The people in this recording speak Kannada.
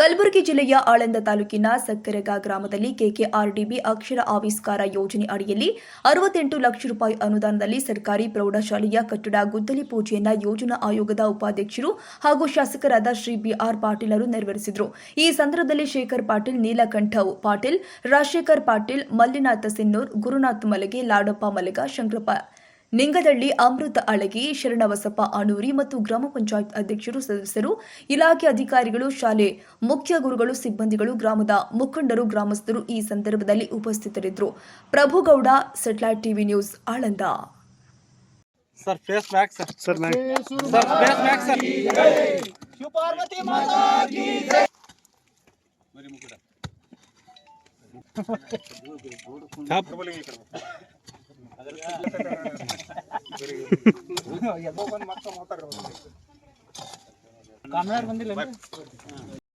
ಕಲಬುರಗಿ ಜಿಲ್ಲೆಯ ಆಳಂದ ತಾಲೂಕಿನ ಸಕ್ಕರೆಗ ಗ್ರಾಮದಲ್ಲಿ ಕೆಕೆಆರ್ಡಿಬಿ ಅಕ್ಷರ ಆವಿಷ್ಕಾರ ಯೋಜನೆ ಅಡಿಯಲ್ಲಿ ಅರವತ್ತೆಂಟು ಲಕ್ಷ ರೂಪಾಯಿ ಅನುದಾನದಲ್ಲಿ ಸರ್ಕಾರಿ ಪ್ರೌಢಶಾಲೆಯ ಕಟ್ಟಡ ಗುದ್ದಲಿ ಪೂಜೆಯನ್ನ ಯೋಜನಾ ಆಯೋಗದ ಉಪಾಧ್ಯಕ್ಷರು ಹಾಗೂ ಶಾಸಕರಾದ ಶ್ರೀ ಬಿಆರ್ ಪಾಟೀಲರು ನೆರವೇರಿಸಿದರು. ಈ ಸಂದರ್ಭದಲ್ಲಿ ಶೇಖರ್ ಪಾಟೀಲ್, ನೀಲಕಂಠ ಪಾಟೀಲ್, ರಾಜಶೇಖರ್ ಪಾಟೀಲ್, ಮಲ್ಲಿನಾಥ ಸಿನ್ನೂರ್, ಗುರುನಾಥ್ ಮಲಗೆ ಲಾಡಪ್ಪ ಮಲಗ ಶಂಕರಪ್ಪ ನಿಂಗದಳ್ಳಿ ಅಮೃತ ಅಳಗಿ ಶರಣಬಸಪ್ಪ ಅಣೂರಿ ಮತ್ತು ಗ್ರಾಮ ಪಂಚಾಯತ್ ಅಧ್ಯಕ್ಷರು ಸದಸ್ಯರು ಇಲಾಖೆ ಅಧಿಕಾರಿಗಳು ಶಾಲೆ ಮುಖ್ಯ ಗುರುಗಳು ಸಿಬ್ಬಂದಿಗಳು ಗ್ರಾಮದ ಮುಖಂಡರು ಗ್ರಾಮಸ್ಥರು ಈ ಸಂದರ್ಭದಲ್ಲಿ ಉಪಸ್ಥಿತರಿದ್ದರು. Prabhugouda satellite TV news Aland. Sir face back sir sir ನಾ sir face back sir comrade ಬಂದಿಲ್ಲ